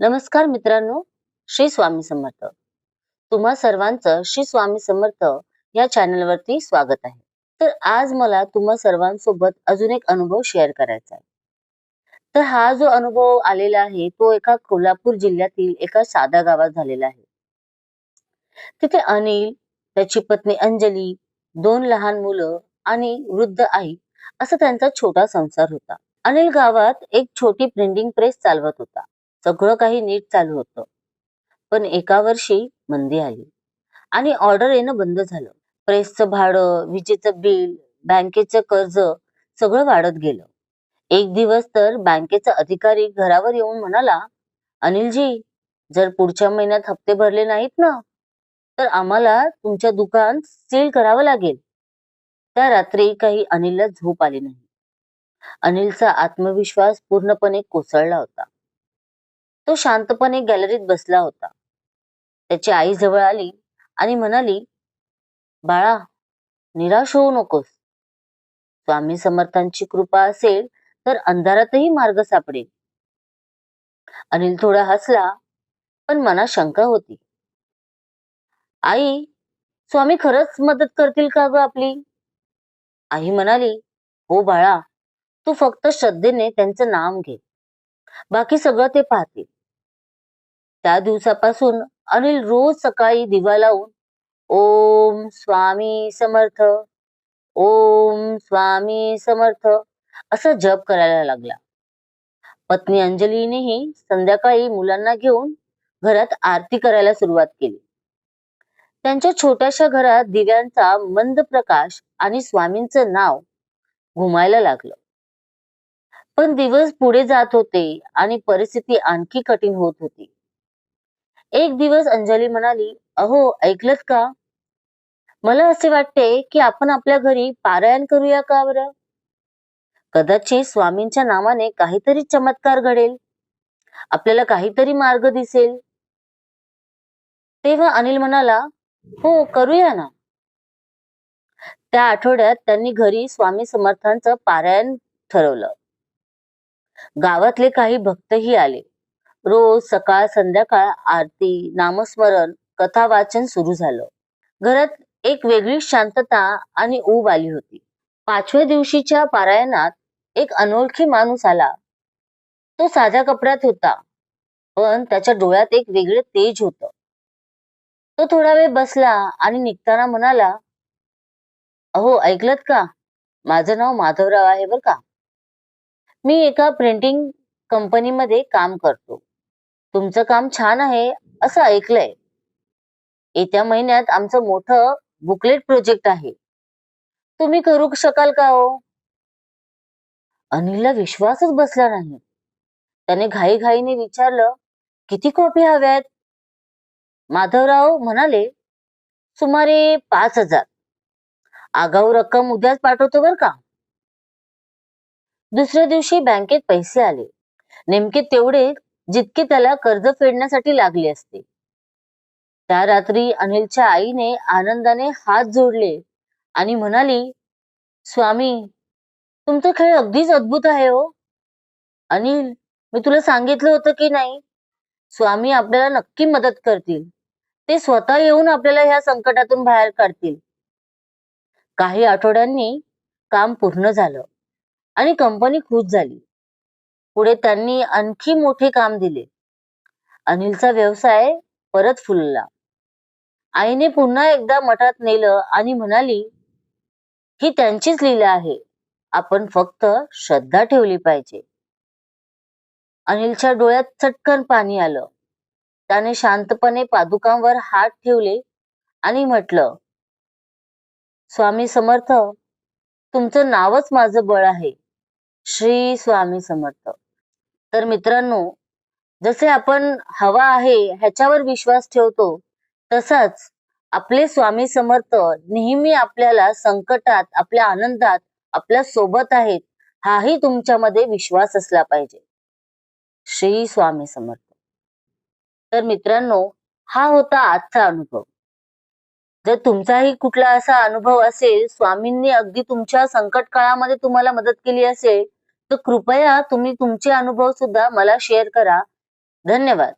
नमस्कार मित्रांनो श्री स्वामी समर्थ. तुम्हा सर्वांचं श्री स्वामी समर्थ या चॅनलवरती स्वागत आहे. तर आज मला तुम्हा सर्वांसोबत अजून एक अनुभव शेअर करायचा आहे. तर हा जो अनुभव आलेला आहे तो एका कोल्हापूर जिल्ह्यातील एका साध्या गावात झालेला आहे. तिथे अनिल त्याची पत्नी अंजली दोन लहान मुलं आणि वृद्ध आई असा त्यांचा छोटा संसार होता. अनिल गावात एक छोटी प्रिंटिंग प्रेस चालवत होता. सगळं काही नीट चालू होतं. पण एका वर्षी मंदी आली. आणि ऑर्डर येणं बंद झालं. प्रेसचं भाडं विजेचं बिल बँकेचं कर्ज सगळं वाढत गेलं. एक दिवस तर बँकेचा अधिकारी घरावर येऊन म्हणाला अनिलजी जर पुढच्या महिन्यात हप्ते भरले नाहीत ना तर आम्हाला तुमच्या दुकान सील करावं लागेल. त्या रात्री काही अनिलला झोप आली नाही. अनिलचा आत्मविश्वास पूर्णपणे कोसळला होता. तो शांतपणे गॅलरीत बसला होता. त्याची आई जवळ आली आणि म्हणाली बाळा निराश होऊ नकोस. स्वामी समर्थांची कृपा असेल तर अंधारातही मार्ग सापडेल. अनिल थोडा हसला पण मनात शंका होती. आई स्वामी खरंच मदत करतील का ग आपली? आई म्हणाली हो बाळा तू फक्त श्रद्धेने त्यांचं नाम घे. बाकी सगळं ते पाहतील. त्या दिवसापासून अनिल रोज सकाळी दिवा लावून ओम स्वामी समर्थ ओम स्वामी समर्थ असं जप करायला लागला. पत्नी अंजलीनेही संध्याकाळी मुलांना घेऊन घरात आरती करायला सुरुवात केली. त्यांच्या छोट्याशा घरात दिव्यांचा मंद प्रकाश आणि स्वामींचं नाव घुमायला लागलं. पण दिवस पुढे जात होते आणि परिस्थिती आणखी कठीण होत होती. एक दिवस अंजली म्हणाली अहो ऐकलत का? मला असे वाटते की आपण आपल्या घरी पारायण करूया का बरं? कदाचित स्वामींच्या नावाने काहीतरी चमत्कार घडेल. आपल्याला काहीतरी मार्ग दिसेल. तेव्हा अनिल म्हणाला हो करूया ना. त्या आठवड्यात त्यांनी घरी स्वामी समर्थांचं पारायण ठरवलं. गावातले काही भक्तही आले. रोज सकाळ संध्याकाळ आरती नामस्मरण कथा वाचन सुरू झालं. घरात एक वेगळी शांतता आणि ऊब आली होती. पाचव्या दिवशीच्या पारायणात एक अनोळखी माणूस आला. तो साध्या कपड्यात होता पण त्याच्या डोळ्यात एक वेगळे तेज होत. तो थोडा वेळ बसला आणि निघताना म्हणाला अहो ऐकलत का? माझं नाव माधवराव आहे बर का? मी एका प्रिंटिंग कंपनीमध्ये काम करतो. तुमचं काम छान आहे असं ऐकलंय. येत्या महिन्यात आमचं मोठं बुकलेट प्रोजेक्ट आहे. तुम्ही करू शकाल का हो? अनिलला विश्वासच बसला नाही. त्याने घाईघाईने विचारलं किती कॉपी हव्यात? माधवराव म्हणाले सुमारे पाच हजार. आगाऊ रक्कम उद्याच पाठवतो बर का. दुसऱ्या दिवशी बँकेत पैसे आले. नेमके तेवढे जितके त्याला कर्ज फेडण्यासाठी लागले असते. त्या रात्री अनिलच्या आईने आनंदाने हात जोडले आणि म्हणाली स्वामी तुमचा खेळ अगदीच अद्भुत आहे हो. अनिल मी तुला सांगितलं होतं की नाही? स्वामी आपल्याला नक्की मदत करतील. ते स्वतः येऊन आपल्याला ह्या संकटातून बाहेर काढतील. काही आठवड्यांनी काम पूर्ण झालं आणि कंपनी खुश झाली. पुढे त्यांनी आणखी मोठे काम दिले. अनिलचा व्यवसाय परत फुलला. आईने पुन्हा एकदा मठात नेलं आणि म्हणाली ही त्यांचीच लीला आहे. आपण फक्त श्रद्धा ठेवली पाहिजे. अनिलच्या डोळ्यात चटकन पाणी आलं. त्याने शांतपणे पादुकांवर हात ठेवले आणि म्हटलं स्वामी समर्थ तुमचं नावच माझं बळ आहे. श्री स्वामी समर्थ. तर मित्रांनो जसे आपण हवा आहे ह्याच्यावर विश्वास ठेवतो तसाच आपले स्वामी समर्थ नेहमी आपल्याला संकटात आपल्या आनंदात आपल्यासोबत आहेत हाही तुमच्यामध्ये विश्वास असला पाहिजे. श्री स्वामी समर्थ. तर मित्रांनो हा होता आजचा अनुभव. जर तुमचाही कुठला असा अनुभव असेल स्वामींनी अगदी तुमच्या संकट काळामध्ये तुम्हाला मदत केली असेल तर कृपया तुम्ही तुमचे अनुभव सुद्धा मला शेअर करा. धन्यवाद.